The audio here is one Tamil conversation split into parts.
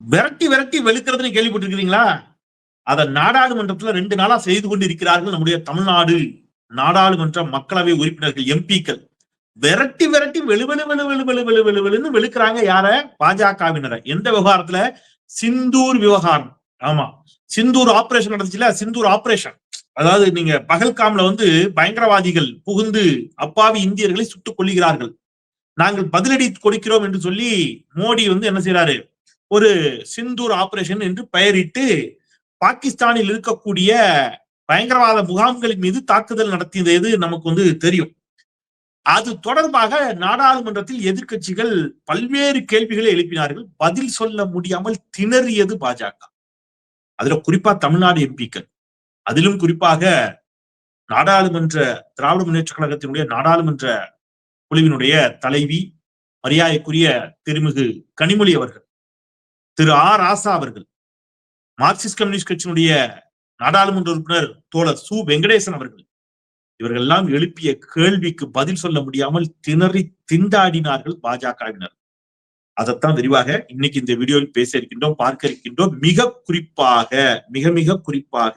விரட்டி விரட்டி வெளுக்கிறதுன்னு கேள்விப்பட்டிருக்கிறீங்களா? அதை நாடாளுமன்றத்துல ரெண்டு நாளா செய்து கொண்டு இருக்கிறார்கள் நம்முடைய தமிழ்நாடு. நாடாளுமன்ற மக்களவை உறுப்பினர்கள் எம்பிக்கள். விரட்டி விரட்டி வெளு வெளு வெளு வெளு வெளு வெளு வெளு வெளுன்னு வெளுக்கிறாங்க யார? பாஜகவினரை. எந்த விவகாரத்துல? சிந்தூர் விவகாரம். ஆமா. சிந்தூர் ஆபரேஷன் நடந்துச்சுல? சிந்தூர் ஆபரேஷன் அதாவது நீங்க பகல்காம்ல வந்து பயங்கரவாதிகள் புகுந்து அப்பாவி இந்தியர்களை சுட்டுக் கொள்கிறார்கள் நாங்கள் பதிலடி கொடுக்கிறோம் என்று சொல்லி மோடி வந்து என்ன செய்யறாரு ஒரு சிந்தூர் ஆபரேஷன் என்று பெயரிட்டு பாகிஸ்தானில் இருக்கக்கூடிய பயங்கரவாத முகாம்களின் மீது தாக்குதல் நடத்தியது நமக்கு வந்து தெரியும். அது தொடர்பாக நாடாளுமன்றத்தில் எதிர்க்கட்சிகள் பல்வேறு கேள்விகளை எழுப்பினார்கள். பதில் சொல்ல முடியாமல் திணறியது பாஜக. அதுல குறிப்பா தமிழ்நாடு எம்பிக்கள். அதிலும் குறிப்பாக நாடாளுமன்ற திராவிட முன்னேற்ற கழகத்தினுடைய நாடாளுமன்ற குழுவினுடைய தலைவி மரியாதைக்குரிய திருமிகு கனிமொழி அவர்கள். திரு ஆ ராசா அவர்கள் மார்க்சிஸ்ட் கம்யூனிஸ்ட் கட்சியினுடைய நாடாளுமன்ற உறுப்பினர் தோழர் சு. வெங்கடேசன் அவர்கள் இவர்கள் எல்லாம் எழுப்பிய கேள்விக்கு பதில் சொல்ல முடியாமல் திணறி திண்டாடினார்கள் பாஜகவினர். அதைத்தான் விரிவாக இன்னைக்கு இந்த வீடியோவில் பேச இருக்கின்றோம் பார்க்க இருக்கின்றோம். மிக குறிப்பாக மிக மிக குறிப்பாக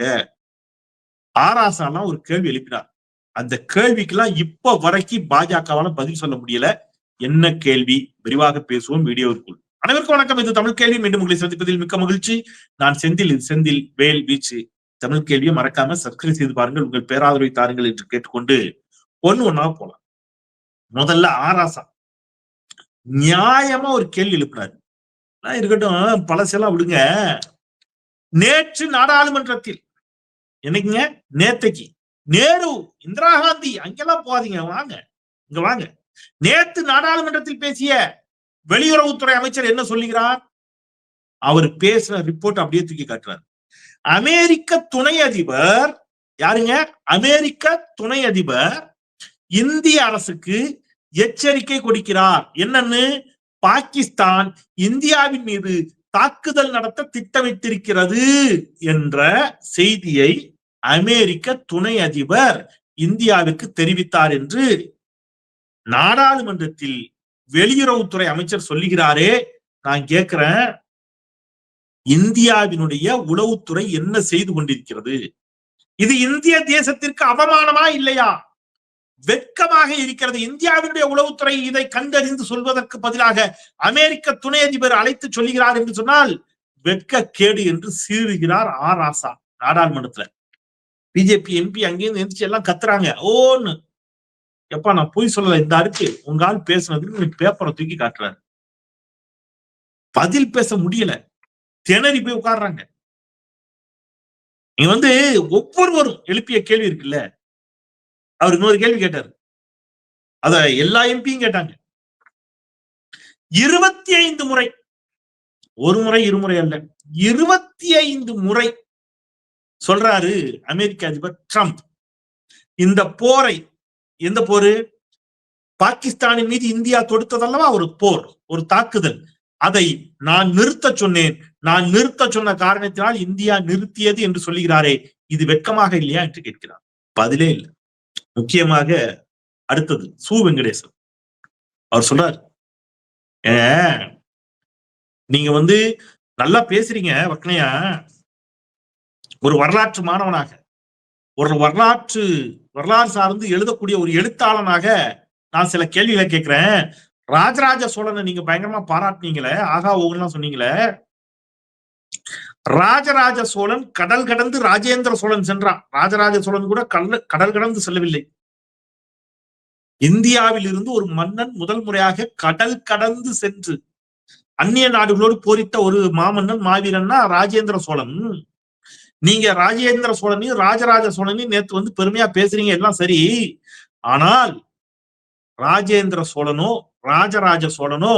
ஆராசாலாம் ஒரு கேள்வி எழுப்பினார். அந்த கேள்விக்கெல்லாம் இப்ப வரைக்கும் பாஜகவால பதில் சொல்ல முடியல. என்ன கேள்வி? விரிவாக பேசுவோம் வீடியோவிற்குள். அனைவருக்கும் வணக்கம். இது தமிழ் கேள்வி. மீண்டும் உங்களை சந்திப்பதில் மிக்க மகிழ்ச்சி. நான் செந்தில் இது செந்தில் வேல் வீச்சு. தமிழ் கேள்வியை மறக்காம சப்ஸ்கிரைப் செய்து பாருங்கள். உங்கள் பேராதரவை தாருங்கள் என்று கேட்டுக்கொண்டு ஒன்னு ஒன்னா போலாம். முதல்ல ஆராசா. நியாயமா ஒரு கேள்வி எழுப்பினாரு. இருக்கட்டும் பழசெல்லாம் விடுங்க. நேற்று நாடாளுமன்றத்தில் என்னைக்குங்க? நேத்தைக்கு. நேரு இந்திரா காந்தி அங்கெல்லாம் போகாதீங்க. வாங்க. இங்க வாங்க. நேத்து நாடாளுமன்றத்தில் பேசிய வெளியுறவுத்துறை அமைச்சர் என்ன சொல்லுகிறார்? அவர் பேசுற ரிப்போர்ட் அப்படியே தூக்கி காட்டுறாரு. அமெரிக்க துணை அதிபர் யாருங்க? அமெரிக்க துணை அதிபர் இந்திய அரசுக்கு எச்சரிக்கை கொடுக்கிறார். என்னன்னு? பாகிஸ்தான் இந்தியாவின் மீது தாக்குதல் நடத்த திட்டமிட்டிருக்கிறது என்ற செய்தியை அமெரிக்க துணை அதிபர் இந்தியாவிற்கு தெரிவித்தார் என்று நாடாளுமன்றத்தில் வெளியுறவுத்துறை அமைச்சர் சொல்லுகிறாரே நான் கேட்கிறேன் இந்தியாவினுடைய உளவுத்துறை என்ன செய்து கொண்டிருக்கிறது? இது இந்திய தேசத்திற்கு அவமானமா இல்லையா? வெட்கமாக இருக்கிறது. இந்தியாவினுடைய உளவுத்துறை இதை கண்டறிந்து சொல்வதற்கு பதிலாக அமெரிக்க துணை அதிபர் அழைத்து சொல்லுகிறார் என்று சொன்னால் வெட்க கேடு என்று சீறுகிறார் ஆர் ஆசா நாடாளுமன்றத்துல. பிஜேபி எம்பி அங்கேயிருந்து எந்திரிச்சு எல்லாம் கத்துறாங்க. ஓன்னு எப்பா நான் பொய் சொல்லல இந்த அருக்கு உங்க ஆள் பேசுனதுக்கு பேப்பரை தூக்கி காட்டுறாரு. பதில் பேச முடியல. திணறி போய் உட்கார்றாங்க. நீங்க வந்து ஒவ்வொருவரும் எழுப்பிய கேள்வி இருக்குல்ல? அவர் இன்னொரு கேள்வி கேட்டாரு. அத எல்லா எம்பியும் கேட்டாங்க. இருபத்தி ஐந்து முறை. ஒரு முறை இருமுறை அல்ல. இருபத்தி ஐந்து முறை சொல்றாரு அமெரிக்க அதிபர் ட்ரம்ப். இந்த போரை எந்த போரு? பாகிஸ்தானின் மீது இந்தியா தொடுத்ததல்லவா? ஒரு போர் ஒரு தாக்குதல். அதை நான் நிறுத்த சொன்னேன். நான் நிறுத்த சொன்ன காரணத்தினால் இந்தியா நிறுத்தியது என்று சொல்லுகிறாரே. இது வெட்கமாக இல்லையா என்று கேட்கிறார். பதிலே இல்லை. முக்கியமாக அடுத்தது சு வெங்கடேசன். அவர் சொல்றார் ஏ நீங்க வந்து நல்லா பேசுறீங்க வக்னையா ஒரு வரலாற்று மாணவனாக. ஒரு வரலாற்று வரலாறு சார்ந்து எழுதக்கூடிய ஒரு எழுத்தாளனாக நான் சில கேள்விகளை கேட்கிறேன். ராஜராஜ சோழனை நீங்க பயங்கரமா பாராட்டினீங்களே ஆகா ஓகெல்லாம் சொன்னீங்களே. ராஜராஜ சோழன் கடல் கடந்து ராஜேந்திர சோழன் சென்றான். ராஜராஜ சோழன் கூட கடல் கடல் கடந்து செல்லவில்லை. இந்தியாவில் இருந்து ஒரு மன்னன் முதல் முறையாக கடல் கடந்து சென்று அந்நிய நாடுகளோடு போரிட்ட ஒரு மாமன்னன் மாவீரன்னா ராஜேந்திர சோழன். நீங்க ராஜேந்திர சோழனையும் ராஜராஜ சோழனையும் நேத்து வந்து பெருமையா பேசுறீங்க எல்லாம் சரி. ஆனால் ராஜேந்திர சோழனோ ராஜராஜ சோழனோ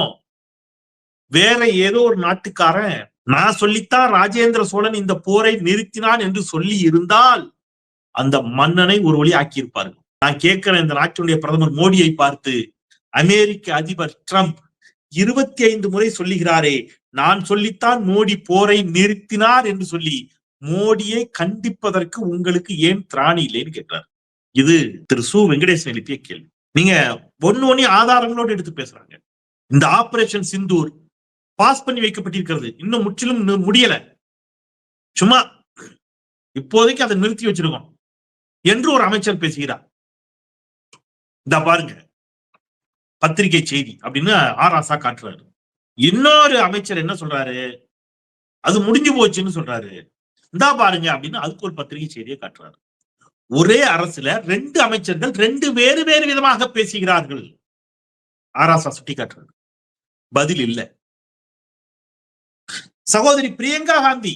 வேற ஏதோ ஒரு நாட்டுக்காரன் நான் சொல்லித்தான் ராஜேந்திர சோழன் இந்த போரை நிறுத்தினான் என்று சொல்லி இருந்தால் அந்த மன்னனை ஒரு வழி ஆக்கியிருப்பார்கள். நான் கேட்கிறேன் இந்த நாட்டினுடைய பிரதமர் மோடியை பார்த்து அமெரிக்க அதிபர் ட்ரம்ப் இருபத்தி ஐந்து முறை சொல்லுகிறாரே நான் சொல்லித்தான் மோடி போரை நிறுத்தினார் என்று சொல்லி மோடியை கண்டிப்பதற்கு உங்களுக்கு ஏன் திராணி இல்லைன்னு கேட்கிறார். இது திரு சு வெங்கடேசன் எழுப்பிய கேள்வி. நீங்க ஒன்னு ஒன்னு ஆதாரங்களோடு எடுத்து பேசுறாங்க. இந்த ஆபரேஷன் சிந்தூர் பாஸ் பண்ணி வைக்கப்பட்டிருக்கிறது. இன்னும் முற்றிலும் முடியல. சும்மா இப்போதைக்கு அதை நிறுத்தி வச்சிருக்கோம் என்று ஒரு அமைச்சர் பேசுகிறார். இந்த பாருங்க. பத்திரிகை செய்தி அப்படின்னு ஆர் ஆசா காட்டுறாரு. இன்னொரு அமைச்சர் என்ன சொல்றாரு? அது முடிஞ்சு போச்சுன்னு சொல்றாரு. இந்தா பாருங்க அப்படின்னு அதுக்கு ஒரு பத்திரிகை செய்தியை காட்டுறாரு. ஒரே அரசுல ரெண்டு அமைச்சர்கள் ரெண்டு வேறு வேறு விதமாக பேசுகிறார்கள். ஆராசா சுட்டி காட்டுறாரு. பதில் இல்ல. சகோதரி பிரியங்கா காந்தி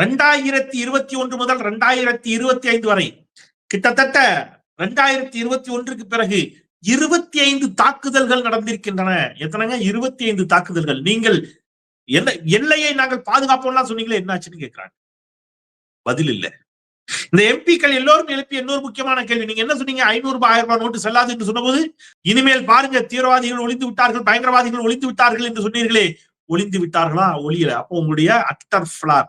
ரெண்டாயிரத்தி இருபத்தி ஒன்று முதல் ரெண்டாயிரத்தி இருபத்தி ஐந்து வரை கிட்டத்தட்ட ரெண்டாயிரத்தி இருபத்தி ஒன்றுக்கு பிறகு இருபத்தி ஐந்து தாக்குதல்கள் நடந்திருக்கின்றன. எத்தனைங்க? இருபத்தி ஐந்து தாக்குதல்கள். நீங்கள் என்ன எல்லையை நாங்கள் பாதுகாப்போம்லாம் சொன்னீங்களே என்னாச்சுன்னு கேட்கிறாங்க. பதில் இல்ல. இந்த எம்பிக்கள் எல்லோரும் எழுப்பிய இன்னொரு முக்கியமான கேள்வி. நீங்க என்ன சொன்னீங்க? ஐநூறு ரூபாய் ஆயிரம் ரூபாய் நோட்டு செல்லாது என்று சொன்னபோது இனிமேல் பாருங்க தீவிரவாதிகள் ஒளிந்து விட்டார்கள் பயங்கரவாதிகள் ஒளிந்து விட்டார்கள் என்று சொன்னீர்களே. ஒளிந்து விட்டார்களா? ஒளியல. அப்போ உங்களுடைய அட்டர் பிளார்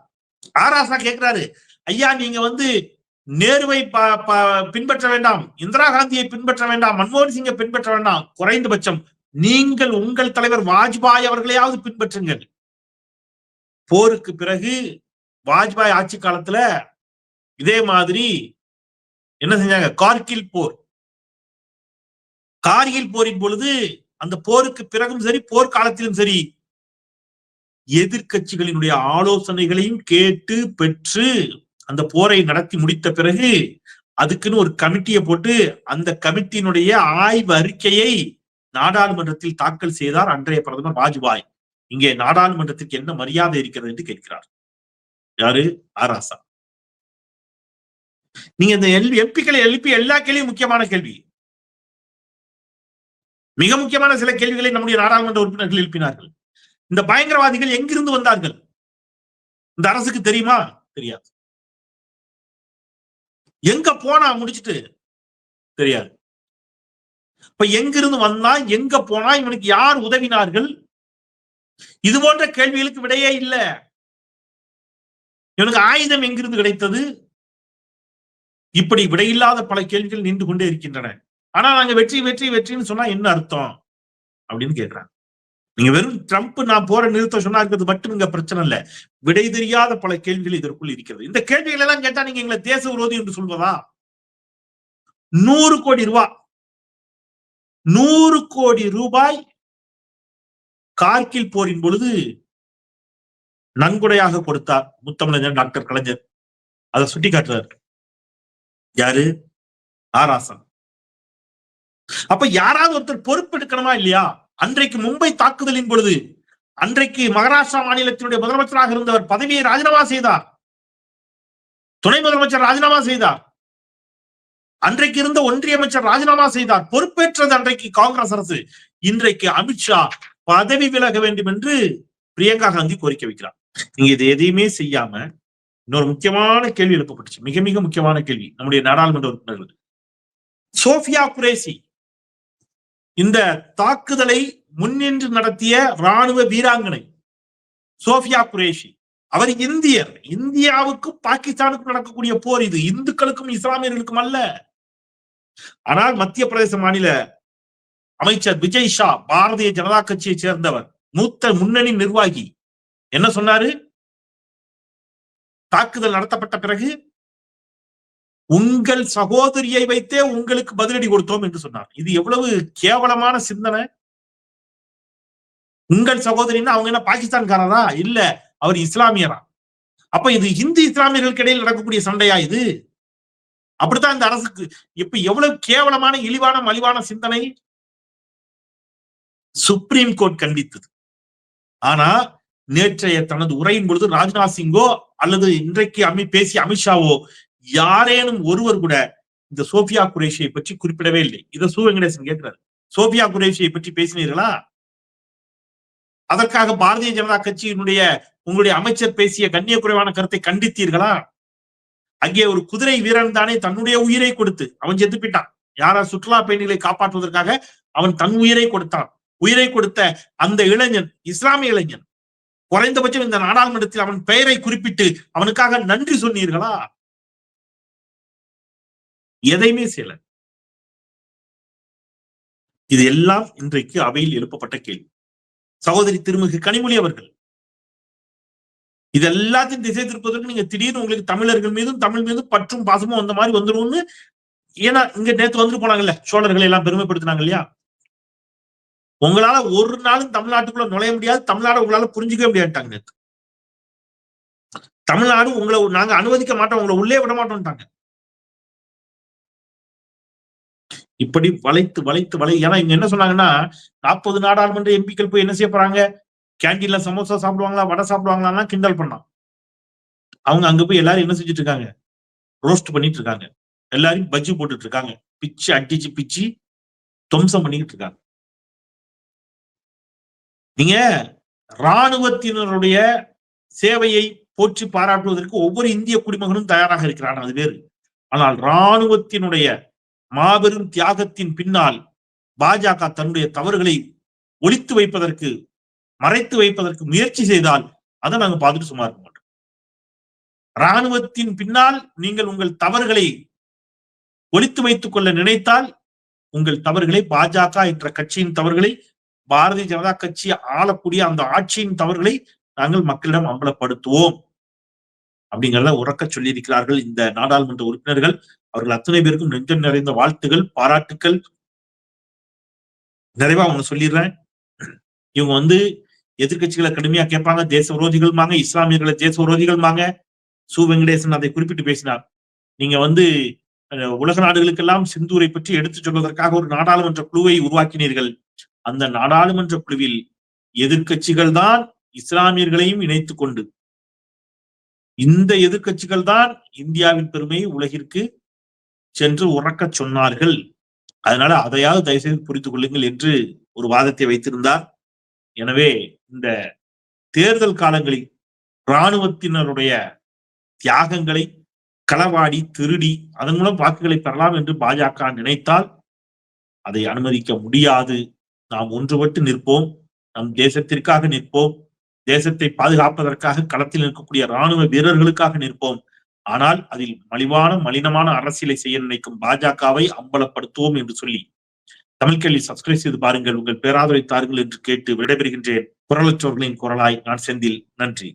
ஆராசா கேட்கிறாரு ஐயா நீங்க வந்து நேருவை ப- ப- பின்பற்ற வேண்டாம் இந்திரா காந்தியை பின்பற்ற வேண்டாம் மன்மோகன் சிங்கை பின்பற்ற வேண்டாம். குறைந்தபட்சம் நீங்கள் உங்கள் தலைவர் வாஜ்பாய் அவர்களையாவது பின்பற்றுங்கள். போருக்கு பிறகு வாஜ்பாய் ஆட்சி காலத்துல இதே மாதிரி என்ன செஞ்சாங்க? கார்கில் போர். கார்கில் போரின் பொழுது அந்த போருக்கு பிறகும் சரி போர்க்காலத்திலும் சரி எதிர்க்கட்சிகளினுடைய ஆலோசனைகளையும் கேட்டு பெற்று அந்த போரை நடத்தி முடித்த பிறகு அதுக்குன்னு ஒரு கமிட்டியை போட்டு அந்த கமிட்டியினுடைய ஆய்வு அறிக்கையை நாடாளுமன்றத்தில் தாக்கல் செய்தார் அன்றைய பிரதமர் வாஜ்பாய். இங்கே நாடாளுமன்றத்திற்கு என்ன மரியாதை இருக்கிறது என்று கேட்கிறார். யாரு? ஆராசா நீங்க இந்த எம்பிக்களை எழுப்பி எல்லா கேள்வியும் முக்கியமான கேள்வி. மிக முக்கியமான சில கேள்விகளை நம்முடைய நாடாளுமன்ற உறுப்பினர்கள் எழுப்பினார்கள். இந்த பயங்கரவாதிகள் எங்கிருந்து வந்தார்கள்? இந்த அரசுக்கு தெரியுமா? தெரியாது. எங்க போனா முடிச்சிட்டு? தெரியாது. இப்ப எங்கிருந்து வந்தா எங்க போனா? இவனுக்கு யார் உதவினார்கள்? இது போன்ற கேள்விகளுக்கு விடையே இல்ல. இவனுக்கு ஆயுதம் எங்கிருந்து கிடைத்தது? இப்படி விடையில்லாத பல கேள்விகள் நின்று கொண்டே இருக்கின்றன. ஆனா நாங்க வெற்றி வெற்றி வெற்றின்னு சொன்னா என்ன அர்த்தம்? அப்படின்னு கேட்கிறாங்க. நீங்க வெறும் ட்ரம்ப் நான் போற நிறுத்த சொன்னா இருக்கிறது மட்டும் இங்க பிரச்சனை இல்ல. விடை தெரியாத பல கேள்விகள் இதற்குள் இருக்கிறது. இந்த கேள்விகள் எல்லாம் கேட்டா நீங்க எங்களை தேச விரோதி என்று சொல்வதா? நூறு கோடி ரூபாய் நூறு கோடி ரூபாய் கார்கில் போரின் பொழுது நன்கொடையாக கொடுத்தார் முத்தமிழர் டாக்டர் கலைஞர். அதை சுட்டி காட்டுறாரு யாரு? ஆராசன் அப்ப யாராவது ஒருத்தர் பொறுப்பெடுக்கணுமா இல்லையா? அன்றைக்கு மும்பை தாக்குதலின் பொழுது அன்றைக்கு மகாராஷ்டிரா மாநிலத்தினுடைய முதலமைச்சராக இருந்தவர் பதவியை ராஜினாமா செய்தார். துணை முதலமைச்சர் ராஜினாமா செய்தார். அன்றைக்கு இருந்த ஒன்றிய அமைச்சர் ராஜினாமா செய்தார். பொறுப்பேற்றது அன்றைக்கு காங்கிரஸ் அரசு. இன்றைக்கு அமித்ஷா பதவி விலக வேண்டும் என்று பிரியங்கா காந்தி கோரிக்கை வைக்கிறார். நீங்க இது எதையுமே செய்யாம இன்னொரு முக்கியமான கேள்வி எழுப்பப்பட்டுச்சு. மிக மிக முக்கியமான கேள்வி. நம்முடைய நாடாளுமன்ற உறுப்பினர்கள். சோஃபியா குரேசி இந்த தாக்குதலை முன்னின்று நடத்திய ராணுவ வீராங்கனை சோஃபியா குரேஷி. அவர் இந்தியர். இந்தியாவுக்கும் பாகிஸ்தானுக்கும் நடக்கக்கூடிய போர் இது. இந்துக்களுக்கும் இஸ்லாமியர்களுக்கும் அல்ல. ஆனால் மத்திய பிரதேச மாநில அமைச்சர் விஜய் ஷா பாரதிய ஜனதா கட்சியை சேர்ந்தவர் மூத்த முன்னணி நிர்வாகி. என்ன சொன்னாரு? தாக்குதல் நடத்தப்பட்ட பிறகு உங்கள் சகோதரியை வைத்தே உங்களுக்கு பதிலடி கொடுத்தோம் என்று சொன்னார். இது எவ்வளவு கேவலமான சிந்தனை. உங்கள் சகோதரின்னா அவங்க என்ன பாகிஸ்தான்காரரா? இல்ல அவர் இஸ்லாமியரா. அப்ப இது இந்து இஸ்லாமியர்களுக்கு இடையில் நடக்கக்கூடிய சண்டையா இது? அப்படித்தான் இந்த அரசுக்கு இப்ப எவ்வளவு கேவலமான இழிவான மலிவான சிந்தனை. சுப்ரீம் கோர்ட் கண்டித்தது. ஆனா நேற்றைய தனது உரையின் பொழுது ராஜ்நாத் சிங்கோ அல்லது இன்றைக்கு அமி பேசிய அமித்ஷாவோ யாரேனும் ஒருவர் கூட இந்த சோஃபியா குரேஷியை பற்றி குறிப்பிடவே இல்லை. இதை சு வெங்கடேசன் கேட்கிறார். சோபியா குரேஷியை பற்றி பேசினீர்களா? அதற்காக பாரதிய ஜனதா கட்சியினுடைய உங்களுடைய அமைச்சர் பேசிய கண்ணிய குறைவான கருத்தை கண்டித்தீர்களா? அங்கே ஒரு குதிரை வீரன் தானே தன்னுடைய உயிரை கொடுத்து அவன் செத்து போயிட்டான். யாரா சுற்றுலா பயணிகளை காப்பாற்றுவதற்காக அவன் தன் உயிரை கொடுத்தான். உயிரை கொடுத்த அந்த இளைஞன் இஸ்லாமிய இளைஞன் குறைந்தபட்சம் இந்த நாடாளுமன்றத்தில் அவன் பெயரை குறிப்பிட்டு அவனுக்காக நன்றி சொன்னீர்களா? எதையுமே செய்யல. இது எல்லாம் இன்றைக்கு அவையில் எழுப்பப்பட்ட கேள்வி. சகோதரி திருமிகு கனிமொழி அவர்கள் இது எல்லாத்தையும் திசை திருப்பதற்கு நீங்க திடீர்னு உங்களுக்கு தமிழர்கள் மீதும் தமிழ் மீதும் பற்றும் பாசமும் வந்த மாதிரி வந்துடும் ஏன்னா இங்க நேத்து வந்துட்டு போனாங்கல்ல சோழர்களை எல்லாம் பெருமைப்படுத்தினாங்க இல்லையா? உங்களால ஒரு நாளும் தமிழ்நாட்டுக்குள்ள நுழைய முடியாது. தமிழ்நாடு உங்களால புரிஞ்சுக்கவே முடியாட்டாங்க நேத்து தமிழ்நாடு உங்களை நாங்க அனுமதிக்க மாட்டோம் உங்களை உள்ளே விட மாட்டோம்ட்டாங்க இப்படி வளைத்து வளைத்து வளை ஏன்னா இவங்க என்ன சொன்னாங்கன்னா நாற்பது நாடாளுமன்ற எம்பிக்கள் போய் என்ன செய்ய போறாங்க? கேன்டீன்ல சமோசா சாப்பிடுவாங்களா வடை சாப்பிடுவாங்களா கிண்டல் பண்ணான் அவங்க அங்க போய் எல்லாரும் என்ன செஞ்சுட்டு இருக்காங்க ரோஸ்ட் பண்ணிட்டு இருக்காங்க எல்லாரும் பஜ்ஜி போட்டுட்டு இருக்காங்க பிச்சு அடிச்சு பிச்சு துவம்சம் பண்ணிக்கிட்டு இருக்காங்க நீங்க ராணுவத்தினருடைய சேவையை போற்றி பாராட்டுவதற்கு ஒவ்வொரு இந்திய குடிமகனும் தயாராக இருக்கிறான் அது வேறு. ஆனால் ராணுவத்தினுடைய மாபெரும் தியாகத்தின் பின்னால் பாஜக தன்னுடைய தவறுகளை ஒழித்து வைப்பதற்கு மறைத்து வைப்பதற்கு முயற்சி செய்தால் அதை நாங்க பார்த்துட்டு சும்மா இருக்க மாட்டோம். ராணுவத்தின் பின்னால் நீங்கள் உங்கள் தவறுகளை ஒழித்து வைத்துக் கொள்ள நினைத்தால் உங்கள் தவறுகளை பாஜக என்ற கட்சியின் தவறுகளை பாரதிய ஜனதா கட்சி ஆளக்கூடிய அந்த ஆட்சியின் தவறுகளை நாங்கள் மக்களிடம் அம்பலப்படுத்துவோம். அப்படிங்கிறத உறக்க சொல்லியிருக்கிறார்கள் இந்த நாடாளுமன்ற உறுப்பினர்கள். அவர்கள் அத்தனை பேருக்கும் நெஞ்சம் நிறைந்த வாழ்த்துகள் பாராட்டுக்கள். நிறைவா அவங்க சொல்லிடுறேன். இவங்க வந்து எதிர்கட்சிகளை கடுமையா கேட்பாங்க தேச விரோதிகள்மாங்க இஸ்லாமியர்களை தேச விரோதிகள்மாங்க சு. வெங்கடேசன் அதை குறிப்பிட்டு பேசினார். நீங்க வந்து உலக நாடுகளுக்கெல்லாம் சிந்தூரை பற்றி எடுத்துச் சொல்வதற்காக ஒரு நாடாளுமன்ற குழுவை உருவாக்கினீர்கள். அந்த நாடாளுமன்ற குழுவில் எதிர்கட்சிகள் தான் இஸ்லாமியர்களையும் இணைத்துக் கொண்டு இந்த எதிர்கட்சிகள் தான் இந்தியாவின் பெருமையை உலகிற்கு சென்று உறக்க சொன்னார்கள். அதனால அதையாவது தயவுசெய்து புரிந்து கொள்ளுங்கள் என்று ஒரு வாதத்தை வைத்திருந்தார். எனவே இந்த தேர்தல் காலங்களில் இராணுவத்தினருடைய தியாகங்களை களவாடி திருடி அதன் மூலம் வாக்குகளை பெறலாம் என்று பாஜக நினைத்தால் அதை அனுமதிக்க முடியாது. நாம் ஒன்றுபட்டு நிற்போம். நம் தேசத்திற்காக நிற்போம். தேசத்தை பாதுகாப்பதற்காக களத்தில் இருக்கக்கூடிய ராணுவ வீரர்களுக்காக நிற்போம். ஆனால் அதில் மலிவான மலினமான அரசியலை செய்ய நினைக்கும் பாஜகவை அம்பலப்படுத்துவோம் என்று சொல்லி தமிழ்கல்வி சப்ஸ்கிரைப் செய்து பாருங்கள். உங்கள் பேராதரை தாருங்கள் என்று கேட்டு விடைபெறுகின்றேன். குரலற்றோர்களின் குரலாய் நான் செந்தில். நன்றி.